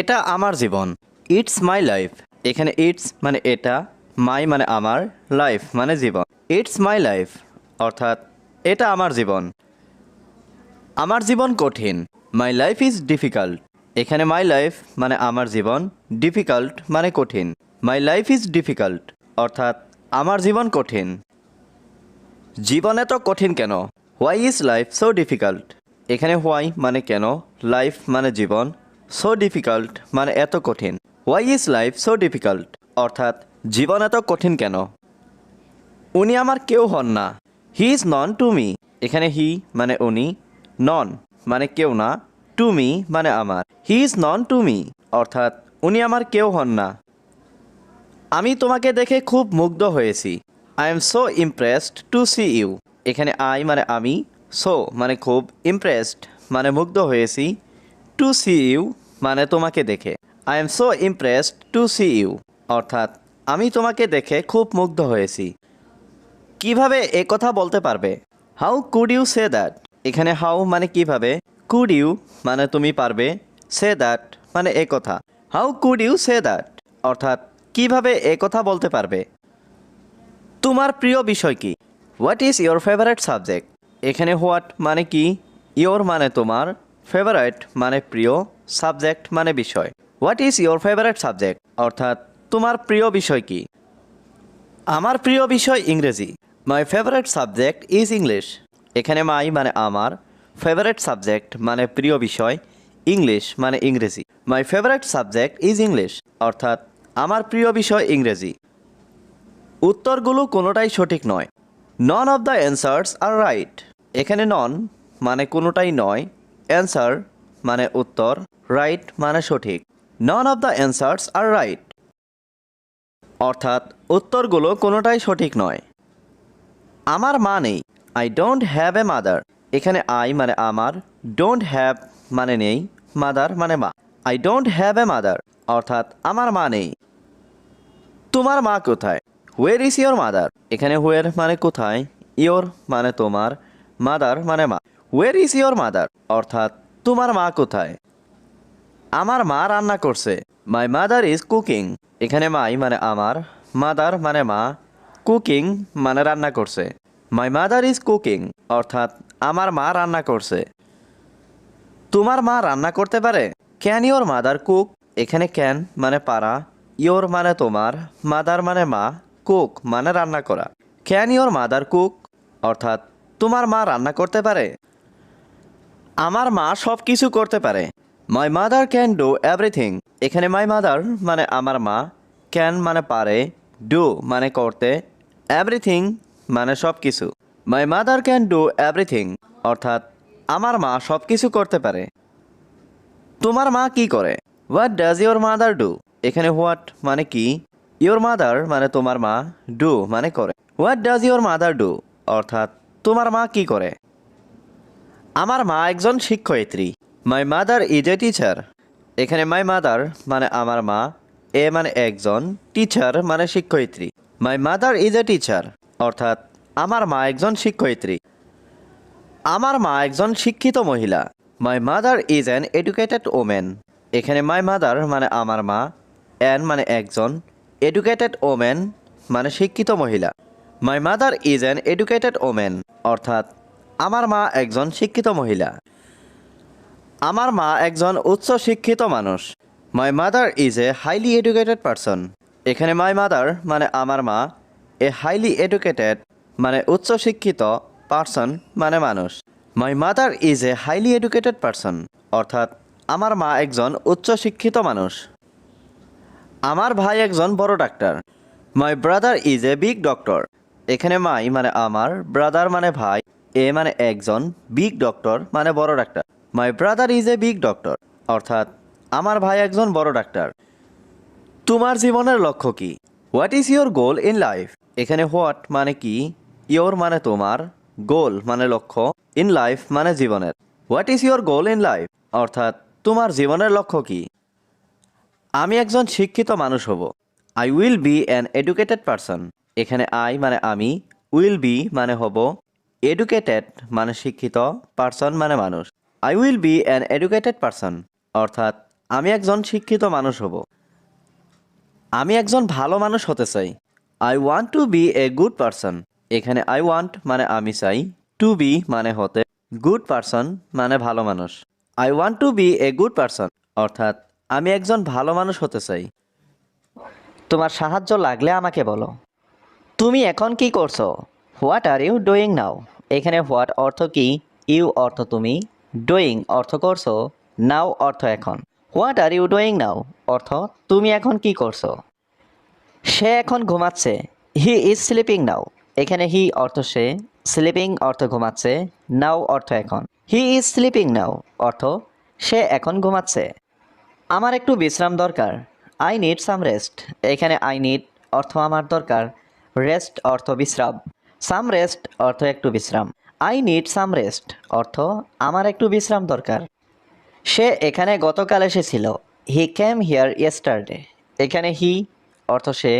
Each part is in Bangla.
এটা আমার জীবন। ইটস মাই লাইফ এখানে ইটস মানে এটা মাই মানে আমার লাইফ মানে জীবন। ইটস মাই লাইফ অর্থাৎ এটা আমার জীবন। আমার জীবন কঠিন। মাই লাইফ ইজ ডিফিকাল্ট এখানে মাই লাইফ মানে আমার জীবন ডিফিকাল্ট মানে কঠিন। মাই লাইফ ইজ ডিফিকাল্ট অর্থাৎ আমার জীবন কঠিন। জীবন এত কঠিন কেন? Why is life so difficult এখানে হোয়াই মানে কেন? লাইফ মানে জীবন। সো ডিফিকাল্ট মানে এত কঠিন। Why is life so difficult অর্থাৎ, জীবন এত কঠিন কেন? উনি আমার কেউ হন না। He is none to me এখানে হি মানে উনি নন মানে কেউ না টু মি মানে আমার। He is none to me অর্থাৎ, উনি আমার কেউ হন না। আমি তোমাকে দেখে খুব মুগ্ধ হয়েছি। I am so impressed to see you এখানে আই মানে আমি সো মানে খুব ইমপ্রেসড মানে মুগ্ধ হয়েছি। টু সি ইউ মানে তোমাকে দেখে। I am so impressed to see you অর্থাৎ, আমি তোমাকে দেখে খুব মুগ্ধ হয়েছি। কীভাবে এ কথা বলতে পারবে? How could you say that এখানে হাউ মানে কীভাবে? কুড ইউ মানে তুমি পারবে সে দ্যাট মানে এ কথা। How could you say that অর্থাৎ, কীভাবে এ কথা বলতে পারবে? তোমার প্রিয় বিষয় কি? What is your favourite subject এখানে হোয়াট মানে কি? ইয়োর মানে তোমার ফেভারিট মানে প্রিয় সাবজেক্ট মানে বিষয়। What is your favourite subject অর্থাৎ, তোমার প্রিয় বিষয় কি? আমার প্রিয় বিষয় ইংরেজি। My favourite subject is English এখানে মাই মানে আমার ফেভারেট সাবজেক্ট মানে প্রিয় বিষয় ইংলিশ মানে ইংরেজি। My favourite subject is English অর্থাৎ, আমার প্রিয় বিষয় ইংরেজি। উত্তরগুলো কোনোটাই সঠিক নয়। None of the answers are right এখানে নন মানে কোনোটাই নয়। অ্যান্সার মানে উত্তর রাইট মানে সঠিক। None of the answers are right অর্থাৎ উত্তরগুলো কোনোটাই সঠিক নয়। আমার মা নেই। I don't have a mother এখানে আই মানে আমার ডোন্ট হ্যাভ মানে নেই মাদার মানে মা। I don't have a mother অর্থাৎ আমার মা নেই। তোমার মা কোথায়? হোয়ের ইজ ইয়োর মাদার এখানে হুয়ের মানে কোথায়? ইয়োর মানে তোমার মাদার মানে মা। হোয়ের ইজ ইয়োর মাদার অর্থাৎ, তোমার মা কোথায়? আমার মা রান্না করছে। মাই মাদার ইজ কুকিং এখানে মাই মানে আমার মাদার মানে মা কুকিং মানে রান্না করছে মাই মাদার ইজ কুকিং অর্থাৎ, আমার মা রান্না করছে তোমার মা রান্না করতে পারে? ক্যান ইয়োর মাদার কুক এখানে ক্যান মানে পারা ইয়োর মানে তোমার মাদার মানে মা কুক মানে রান্না করা ক্যান ইয়োর মাদার কুক অর্থাৎ, তোমার মা রান্না করতে পারে আমার মা সব কিছু করতে পারে। My mother can do everything এখানে মাই মাদার মানে আমার মা ক্যান মানে পারে ডু মানে করতে এভরিথিং মানে সব কিছু my mother can do everything অর্থাৎ আমার মা সব কিছু করতে পারে। তোমার মা কি করে? What does your mother do এখানে হোয়াট মানে কি? ইয়োর মাদার মানে তোমার মা ডু মানে করে। What does your mother do অর্থাৎ তোমার মা কি করে? আমার মা একজন শিক্ষয়িত্রী। My mother is a teacher এখানে মাই মাদার মানে আমার মা, এ মানে একজন টিচার মানে শিক্ষয়িত্রী। My mother is a teacher অর্থাৎ আমার মা একজন শিক্ষয়িত্রী। আমার মা একজন শিক্ষিত মহিলা। My mother is an educated women এখানে মাই মাদার মানে আমার মা অ্যান মানে একজন এডুকেটেড ওমেন মানে শিক্ষিত মহিলা। My mother is an educated women অর্থাৎ আমার মা একজন শিক্ষিত মহিলা। আমার মা একজন উচ্চ শিক্ষিত মানুষ। My mother is a highly educated person এখানে মাই মাদার মানে আমার মা এ হাইলি এডুকেটেড মানে উচ্চ শিক্ষিত পারসন মানে মানুষ। My mother is a highly educated person অর্থাৎ আমার মা একজন উচ্চ শিক্ষিত মানুষ। আমার ভাই একজন বড় doctor my brother is a big doctor এখানে মাই মানে আমার ব্রাদার মানে ভাই। এ মানে একজন বিগ ডক্টর মানে বড় doctor my brother is a big doctor অর্থাৎ আমার ভাই একজন বড় ডাক্তার তোমার জীবনের লক্ষ্য কি? What is your goal in life এখানে হোয়াট মানে কি? ইয়োর মানে তোমার। গোল মানে লক্ষ্য। ইন লাইফ মানে জীবনের। What is your goal in life অর্থাৎ তোমার জীবনের লক্ষ্য কি? আমি একজন শিক্ষিত মানুষ হব। I will be an educated person এখানে আই মানে আমি উইল বি মানে হব। এডুকেটেড মানে শিক্ষিত পারসন মানে মানুষ। I will be an educated person অর্থাৎ আমি একজন শিক্ষিত মানুষ হব। আমি একজন ভালো মানুষ হতে চাই। I want to be a good person এখানে আই ওয়ান্ট মানে আমি চাই। টু বি মানে হতে গুড পারসন মানে ভালো মানুষ। I want to be a good person অর্থাৎ আমি একজন ভালো মানুষ হতে চাই। তোমার সাহায্য লাগলে আমাকে বলো। তুমি এখন কি করছ? What are you doing now এখানে হোয়াট অর্থ কি? ইউ অর্থ তুমি। ডুইং অর্থ করছ। নাও অর্থ এখন। What are you doing now অর্থ, তুমি এখন কি করছ? সে এখন ঘুমাচ্ছে। হি ইজ স্লিপিং নাও এখানে হি অর্থ সে। স্লিপিং অর্থ ঘুমাচ্ছে। নাও অর্থ এখন। হি ইজ স্লিপিং নাও অর্থ, সে এখন ঘুমাচ্ছে। আমার একটু বিশ্রাম দরকার। আই নিড সাম রেস্ট এখানে আই নিড অর্থ আমার দরকার। রেস্ট অর্থ বিশ্রাম। সাম রেস্ট অর্থ একটু বিশ্রাম। আই নিড সাম রেস্ট অর্থ আমার একটু বিশ্রাম দরকার। সে এখানে গতকাল এসেছিল। He came here yesterday. এখানে হি অর্থ সে,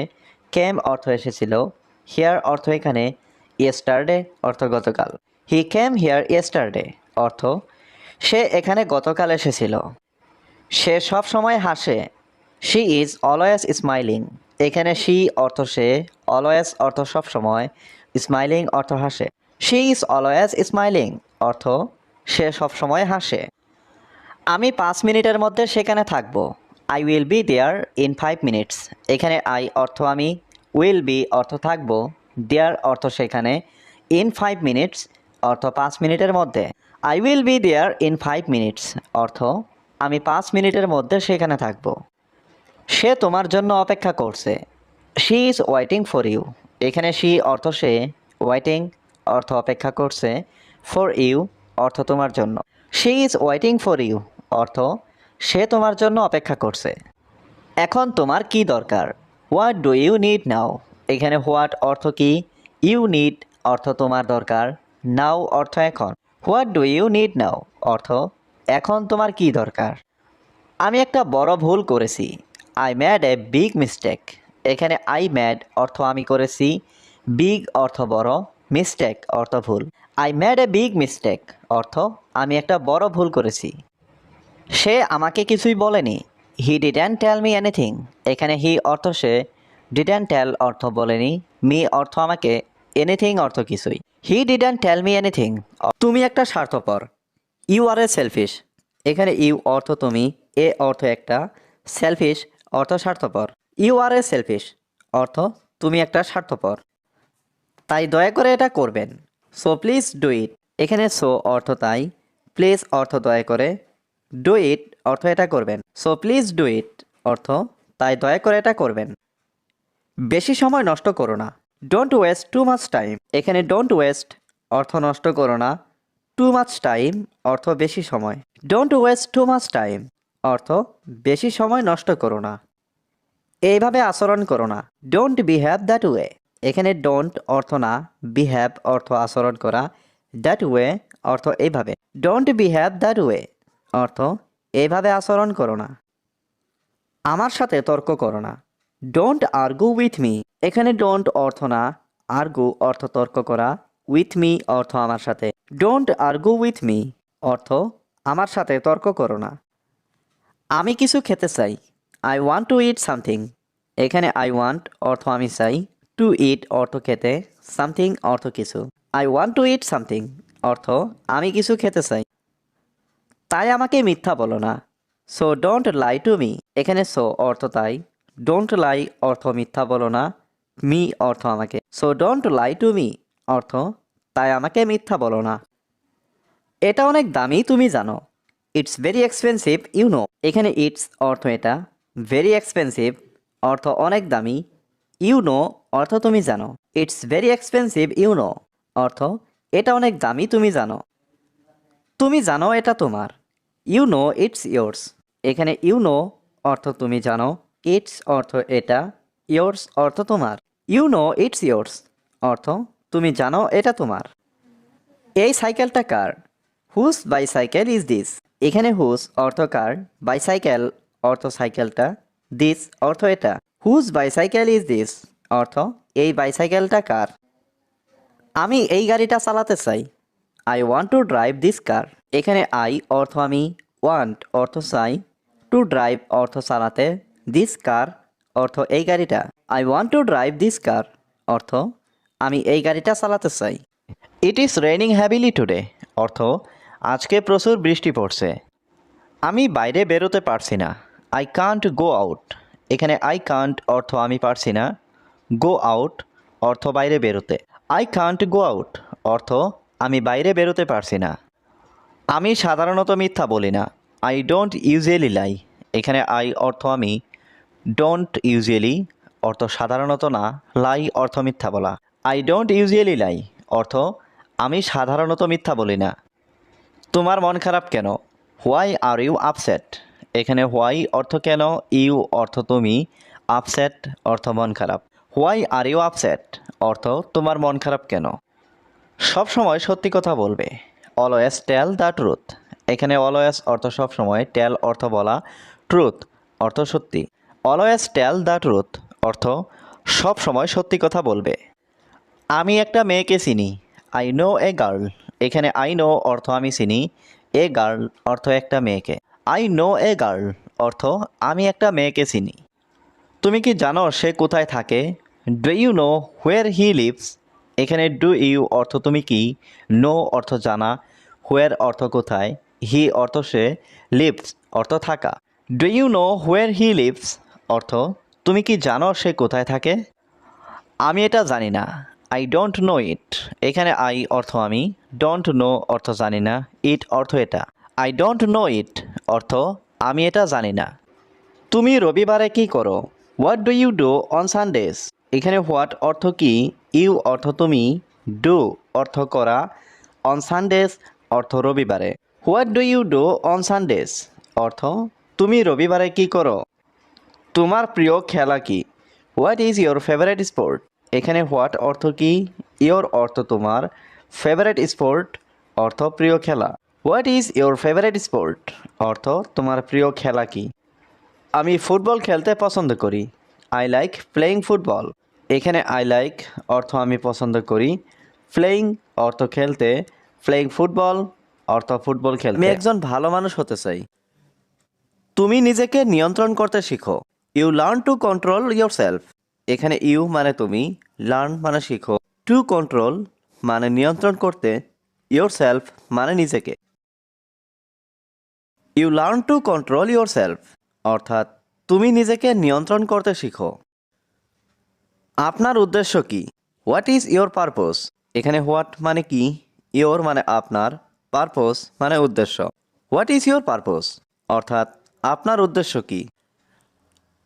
ক্যাম অর্থ এসেছিল। হিয়ার অর্থ এখানে ইয়েস্টারডে অর্থ গতকাল। হি ক্যাম হিয়ার ইয়েস্টারডে অর্থ সে এখানে গতকাল এসেছিল। সে সব সময় হাসে। She is always smiling. এখানে শি অর্থ সে, অলওয়েজ অর্থ সব সময় স্মাইলিং অর্থ হাসে। শি ইজ অলওয়েজ স্মাইলিং অর্থ সে সব সময় হাসে। আমি পাঁচ মিনিটের মধ্যে সেখানে থাকব। I will be there in five minutes এখানে আই অর্থ আমি উইল বি অর্থ থাকব। দেয়ার অর্থ সেখানে ইন ফাইভ মিনিটস অর্থ পাঁচ মিনিটের মধ্যে। I will be there in five minutes অর্থ আমি পাঁচ মিনিটের মধ্যে সেখানে থাকব। সে তোমার জন্য অপেক্ষা করছে। She is waiting for you এখানে শি অর্থ সে ওয়েটিং অর্থ অপেক্ষা করছে, ফর ইউ অর্থ তোমার জন্য। She is waiting for you অর্থ সে তোমার জন্য অপেক্ষা করছে। এখন তোমার কি দরকার? What do you need now এখানে হোয়াট অর্থ কি? ইউ নিড অর্থ তোমার দরকার। নাও অর্থ এখন। What do you need now অর্থ এখন তোমার কি দরকার? আমি একটা বড় ভুল করেছি। I made a big mistake এখানে আই ম্যাড অর্থ আমি করেছি বিগ অর্থ বড় মিস্টেক অর্থ ভুল। I made a big mistake অর্থ আমি একটা বড় ভুল করেছি। সে আমাকে কিছুই বলেনি। He didn't tell me anything এখানে হি অর্থ সে ডিডেন টেল অর্থ বলেনি। মি অর্থ আমাকে এনিথিং অর্থ কিছুই। He didn't tell me anything তুমি একটা স্বার্থপর। ইউ আর এ সেলফিশ এখানে ইউ অর্থ তুমি, এ অর্থ একটা। সেলফিশ অর্থ স্বার্থপর। ইউ আর এ সেলফিশ অর্থ তুমি একটা স্বার্থপর। তাই দয়া করে এটা করবেন। সো প্লিজ ডু ইট এখানে সো অর্থ তাই। প্লিজ অর্থ দয়া করে। ডু ইট অর্থ এটা করবেন। সো প্লিজ ডু ইট অর্থ তাই দয়া করে এটা করবেন। বেশি সময় নষ্ট করো না। Don't waste too much time এখানে ডোন্ট ওয়েস্ট অর্থ নষ্ট করো না। টু মাচ টাইম অর্থ বেশি সময়। Don't waste too much time অর্থ বেশি সময় নষ্ট করো না। এইভাবে আচরণ করো না। ডোন্ট বিহেভ দ্যাট ওয়ে এখানে ডোন্ট অর্থ না বিহেভ অর্থ আচরণ করা। দ্যাট ওয়ে অর্থ এইভাবে। ডোন্ট বিহেভ দ্যাট ওয়ে অর্থ এইভাবে আচরণ করো না। আমার সাথে তর্ক করো না। ডোন্ট আর্গু উইথ মি এখানে ডোন্ট অর্থ না আর্গু অর্থ তর্ক করা। উইথ মি অর্থ আমার সাথে। ডোন্ট আর্গু উইথ মি অর্থ আমার সাথে তর্ক করো না। আমি কিছু খেতে চাই। I want to eat something এখানে আই ওয়ান্ট অর্থ আমি চাই। টু ইট অর্থ খেতে সামথিং অর্থ কিছু। I want to eat something অর্থ আমি কিছু খেতে চাই। তাই আমাকে মিথ্যা বলো না। So don't lie to me এখানে সো অর্থ তাই। ডোন্ট লাই অর্থ মিথ্যা বলো না। মি অর্থ আমাকে। So don't lie to me অর্থ তাই আমাকে মিথ্যা বলো না। এটা অনেক দামি, তুমি জানো। It's very expensive you know এখানে ইটস অর্থ এটা। ভেরি এক্সপেন্সিভ অর্থ অনেক দামি ইউ নো অর্থ তুমি জানো। It's very expensive you know অর্থ এটা অনেক দামি, তুমি জানো। তুমি জানো এটা তোমার। ইউ নো ইটস ইয়োর্স এখানে ইউ নো অর্থ তুমি জানো। ইটস অর্থ এটা ইয়োর্স অর্থ তোমার। ইউ নো ইটস ইয়োর্স অর্থ তুমি জানো এটা তোমার। এই সাইকেলটা কার? হুস বাইসাইকেল ইজ দিস এখানে হুস অর্থ কার? বাইসাইকেল অর্থ সাইকেলটা দিস অর্থ এটা। হুজ বাইসাইকেল ইজ দিস অর্থ, এই বাইসাইকেলটা কার? আমি এই গাড়িটা চালাতে চাই। I want to drive this car এখানে আই অর্থ আমি ওয়ান্ট অর্থ চাই। টু ড্রাইভ অর্থ চালাতে। দিস কার অর্থ এই গাড়িটা। I want to drive this car অর্থ, আমি এই গাড়িটা চালাতে চাই। It is raining heavily today অর্থ, আজকে প্রচুর বৃষ্টি পড়ছে। আমি বাইরে বেরোতে পারছি না। আই কান্ট গো আউট এখানে আই কান্ট অর্থ আমি পারছি না। গো আউট অর্থ বাইরে বেরোতে। আই কান্ট গো আউট অর্থ আমি বাইরে বেরোতে পারছি না। আমি সাধারণত মিথ্যা বলি না। আই ডোন্ট ইউজুয়ালি লাই এখানে আই অর্থ আমি ডোন্ট ইউজুয়ালি অর্থ সাধারণত না। লাই অর্থ মিথ্যা বলা। আই ডোন্ট ইউজুয়ালি লাই অর্থ আমি সাধারণত মিথ্যা বলি না। তোমার মন খারাপ কেন? হোয়াই আর ইউ আপসেট এখানে হোয়াই অর্থ কেন ইউ অর্থ তুমি আপসেট অর্থ মন খারাপ। হোয়াই আর ইউ আপসেট অর্থ তোমার মন খারাপ কেন? সব সময় সত্যি কথা বলবে। অলওয়েজ টেল দ্য ট্রুথ এখানে অলওয়েজ অর্থ সব সময় টেল অর্থ বলা ট্রুথ অর্থ সত্যি। অলওয়েজ টেল দ্য ট্রুথ অর্থ সব সময় সত্যি কথা বলবে। আমি একটা মেয়েকে চিনি। আই নো এ গার্ল এখানে আই নো অর্থ আমি চিনি। এ গার্ল অর্থ একটা মেয়েকে। আই নো এ গার্ল অর্থ আমি একটা মেয়েকে চিনি। তুমি কি জানো সে কোথায় থাকে? Do you know where he lives এখানে ডু ইউ অর্থ তুমি কি? নো অর্থ জানা। হোয়ার অর্থ কোথায়? হি অর্থ সে। লিভস অর্থ থাকা। Do you know where he lives অর্থ, তুমি কি জানো সে কোথায় থাকে? আমি এটা জানি না। আই ডোন্ট নো ইট এখানে আই অর্থ আমি। ডোন্ট নো অর্থ জানি না। ইট অর্থ এটা। আই ডোন্ট নো ইট অর্থ, আমি এটা জানি না। তুমি রবিবারে কি করো? What do you do on Sundays এখানে হোয়াট অর্থ কি? ইউ অর্থ তুমি ডু অর্থ করা। অন সানডেজ অর্থ রবিবারে। What do you do on Sundays অর্থ, তুমি রবিবারে কি করো? তোমার প্রিয় খেলা কি? What is your favourite sport এখানে হোয়াট অর্থ কি? ইয়োর অর্থ তোমার। ফেভারিট স্পোর্ট অর্থ প্রিয় খেলা। What is your favourite sport অর্থ তোমার প্রিয় খেলা কি? আমি ফুটবল খেলতে পছন্দ করি। আই লাইক প্লেয়িং ফুটবল এখানে আই লাইক অর্থ আমি পছন্দ করি। প্লেয়িং অর্থ খেলতে। প্লেয়িং ফুটবল অর্থ ফুটবল খেলতে। আমি একজন ভালো মানুষ হতে চাই। তুমি নিজেকে নিয়ন্ত্রণ করতে শিখো। You learn to control yourself এখানে ইউ মানে তুমি লার্ন মানে শিখো। টু কন্ট্রোল মানে নিয়ন্ত্রণ করতে। ইয়োর সেলফ মানে নিজেকে। You learn to control yourself অর্থাৎ তুমি নিজেকে নিয়ন্ত্রণ করতে শিখো। আপনার উদ্দেশ্য কি? হোয়াট ইজ ইয়োর পারপোজ এখানে হোয়াট মানে কি? ইয়োর মানে আপনার পারপোজ মানে উদ্দেশ্য। হোয়াট ইজ ইয়োর পারপোজ অর্থাৎ আপনার উদ্দেশ্য কি?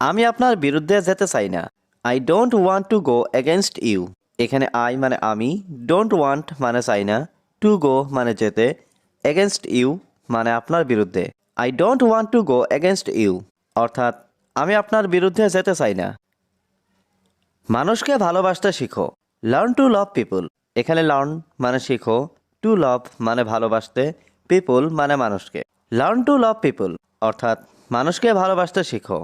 আমি আপনার বিরুদ্ধে যেতে চাই না। I don't want to go against you এখানে আই মানে আমি ডোন্ট ওয়ান্ট মানে চাই না। টু গো মানে যেতে এগেনস্ট ইউ মানে আপনার বিরুদ্ধে। I don't want to go against you অর্থাৎ, আমি আপনার বিরুদ্ধে যেতে চাই না। মানুষকে ভালোবাসতে শিখো। লার্ন টু লাভ পিপল এখানে লার্ন মানে শিখো। টু লাভ মানে ভালোবাসতে। পিপল মানে মানুষকে। লার্ন টু লাভ পিপল অর্থাৎ, মানুষকে ভালোবাসতে শিখো।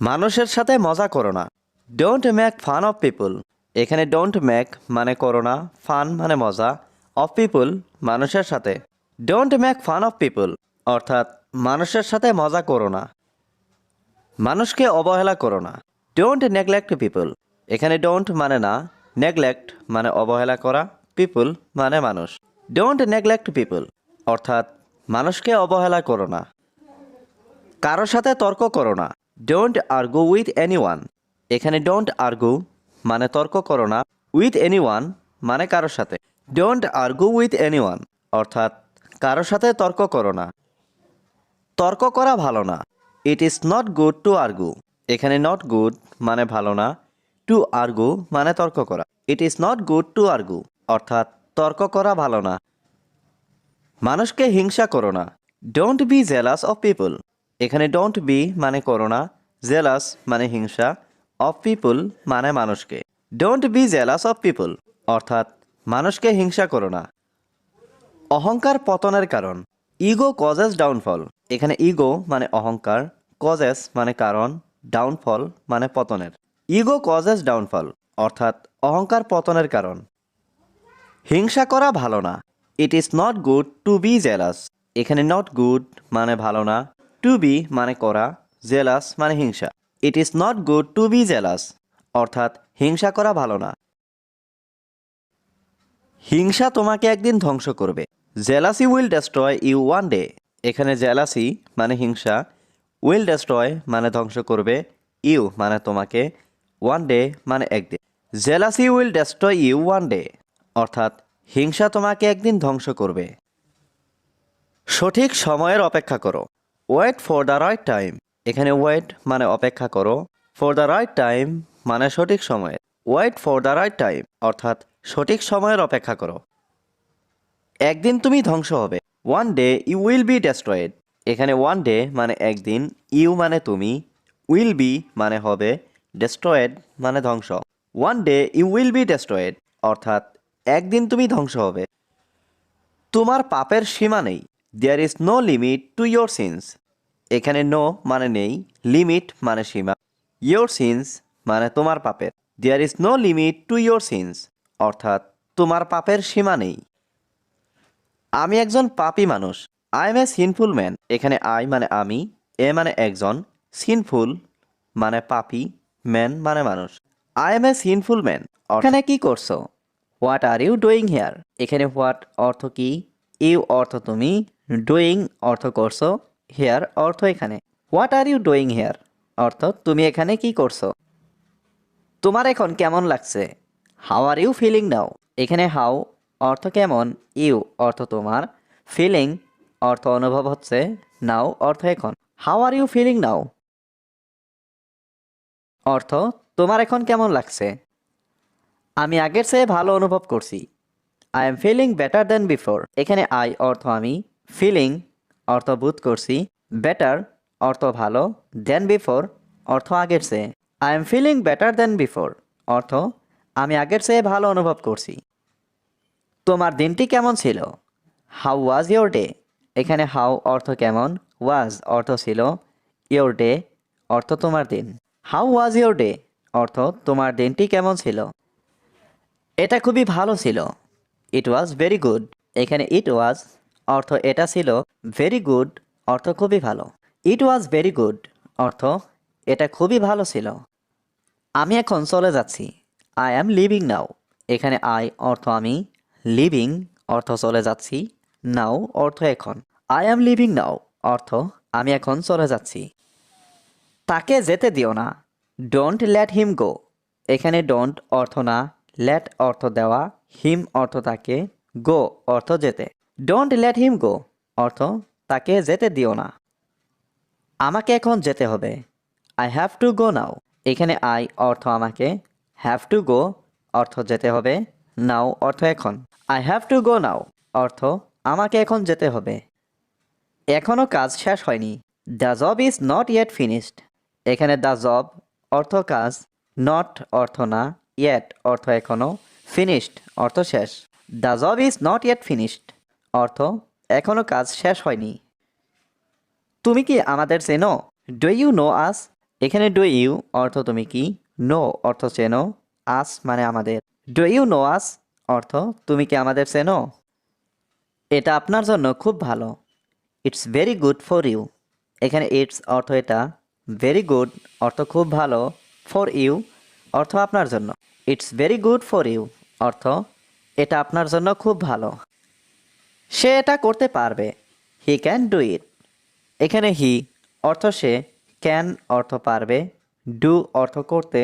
মানুষের সাথে মজা করো না। Don't make fun of people এখানে ডোন্ট মেক মানে করো না। ফান মানে মজা। অফ পিপল মানুষের সাথে। Don't make fun of people অর্থাৎ মানুষের সাথে মজা করো না। মানুষকে অবহেলা করো না। ডোন্ট নেগলেক্ট পিপল এখানে ডোন্ট মানে না নেগলেক্ট মানে অবহেলা করা পিপল মানে মানুষ। ডোন্ট নেগলেক্ট পিপল অর্থাৎ মানুষকে অবহেলা করো না। কারোর সাথে তর্ক করো না। Don't argue with anyone এখানে ডোন্ট আর্গু মানে তর্ক করো না। উইথ এনি ওয়ান মানে কারোর সাথে। Don't argue with anyone অর্থাৎ কারোর সাথে তর্ক করো না। তর্ক করা ভালো না। It is not good to argue এখানে নট গুড মানে ভালো না। টু আর্গু মানে তর্ক করা। It is not good to argue অর্থাৎ তর্ক করা ভালো না। মানুষকে হিংসা করো না। Don't be jealous of people এখানে ডোন্ট বি মানে করো না। জেলাস মানে হিংসা। অফ পিপল মানে মানুষকে। Don't be jealous of people অর্থাৎ মানুষকে হিংসা করো না। অহংকার পতনের কারণ। ইগো কজেস ডাউনফল এখানে ইগো মানে অহংকার কজেস মানে কারণ ডাউনফল মানে পতনের। ইগো কজেস ডাউনফল অর্থাৎ অহংকার পতনের কারণ। হিংসা করা ভালো না। It is not good to be jealous এখানে নট গুড মানে ভালো না টু বি মানে করা জেলাস মানে হিংসা। It is not good to be jealous অর্থাৎ হিংসা করা ভালো না। হিংসা তোমাকে একদিন ধ্বংস করবে। Jealousy will destroy you one day এখানে জেলাসি মানে হিংসা উইল ডেস্ট্রয় মানে ধ্বংস করবে ইউ মানে তোমাকে ওয়ান ডে মানে একদিন। Jealousy will destroy you one day অর্থাৎ হিংসা তোমাকে একদিন ধ্বংস করবে। সঠিক সময়ের অপেক্ষা করো। Wait for the right time এখানে ওয়েট মানে অপেক্ষা করো। ফর দ্য রাইট টাইম মানে সঠিক সময়ে wait for the right time অর্থাৎ সঠিক সময়ের অপেক্ষা করো। একদিন তুমি ধ্বংস হবে। One day you will be destroyed এখানে ওয়ান ডে মানে একদিন ইউ মানে তুমি উইল বি মানে হবে ডেস্ট্রয়েড মানে ধ্বংস। One day you will be destroyed অর্থাৎ একদিন তুমি ধ্বংস হবে। তোমার পাপের সীমা নেই। There is no limit to your sins এখানে নো মানে নেই লিমিট মানে সীমা। ইয়োর সিনস মানে তোমার পাপের। There is no limit to your sins অর্থাৎ তোমার পাপের সীমা নেই। আমি একজন পাপী মানুষ। I am a sinful man এখানে আই মানে আমি এ মানে একজন সিনফুল মানে পাপী ম্যান মানে মানুষ। I am a sinful man এখানে কি করছ? What are you doing here এখানে হোয়াট অর্থ কি? ইউ অর্থ তুমি ডুইং অর্থ করছ। হেয়ার অর্থ এখানে। What are you doing here অর্থ তুমি এখানে কি করছ? তোমার এখন কেমন লাগছে? How are you feeling now এখানে হাউ অর্থ কেমন? ইউ, অর্থ তোমার। ফিলিং, অর্থ অনুভব হচ্ছে। নাও, অর্থ এখন। How are you feeling now? অর্থ, তোমার এখন কেমন লাগছে? আমি আগের চেয়ে ভালো অনুভব করছি। I am feeling better than before. এখানে আই, অর্থ আমি। ফিলিং, অর্থ বোধ করছি। বেটার, অর্থ ভালো। দেন বিফোর, অর্থ আগের চেয়ে। I am feeling better than before. অর্থ, আমি আগের চেয়ে ভালো অনুভব করছি। তোমার দিনটি কেমন ছিল? হাউ ওয়াজ ইয়োর ডে এখানে হাউ অর্থ কেমন? ওয়াজ অর্থ ছিল ইয়োর ডে অর্থ তোমার দিন। হাউ ওয়াজ ইয়োর ডে অর্থ তোমার দিনটি কেমন ছিল? এটা খুবই ভালো ছিল। ইট ওয়াজ ভেরি গুড এখানে ইট ওয়াজ অর্থ এটা ছিল ভেরি গুড অর্থ খুবই ভালো। ইট ওয়াজ ভেরি গুড অর্থ এটা খুবই ভালো ছিল। আমি এখন চলে যাচ্ছি। আই অ্যাম লিভিং নাও এখানে আই অর্থ আমি লিভিং অর্থ চলে যাচ্ছি নাও অর্থ এখন। আই অ্যাম লিভিং নাও অর্থ আমি এখন চলে যাচ্ছি। তাকে যেতে দিও না। ডোন্ট লেট হিম গো এখানে ডোন্ট অর্থ না লেট অর্থ দেওয়া হিম অর্থ তাকে গো অর্থ যেতে। ডোন্ট লেট হিম গো অর্থ তাকে যেতে দিও না। আমাকে এখন যেতে হবে। I have to go now এখানে আই অর্থ আমাকে। হ্যাভ টু গো অর্থ যেতে হবে। নাও অর্থ এখন। I have to go now অর্থ আমাকে এখন যেতে হবে। এখনও কাজ শেষ হয়নি। The job is not yet finished এখানে দ্য জব অর্থ কাজ নট অর্থ না ইয়েট অর্থ এখনও ফিনিশড অর্থ শেষ। The job is not yet finished অর্থ এখনও কাজ শেষ হয়নি। তুমি কি আমাদের চেনো? ডু ইউ নো আস এখানে ডু ইউ অর্থ তুমি কি? নো অর্থ চেনো আস মানে আমাদের। ডু ইউ নো আস অর্থ, তুমি কি আমাদের চেনো? এটা আপনার জন্য খুব ভালো। It's very good for you এখানে ইটস অর্থ এটা। ভেরি গুড অর্থ খুব ভালো। ফর ইউ অর্থ আপনার জন্য। It's very good for you অর্থ, এটা আপনার জন্য খুব ভালো। সে এটা করতে পারবে। হি ক্যান ডু ইট এখানে হি অর্থ সে। ক্যান অর্থ পারবে। ডু অর্থ করতে।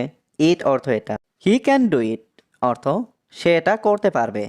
ইট অর্থ এটা। হি ক্যান ডু ইট অর্থ সে এটা করতে পারবে।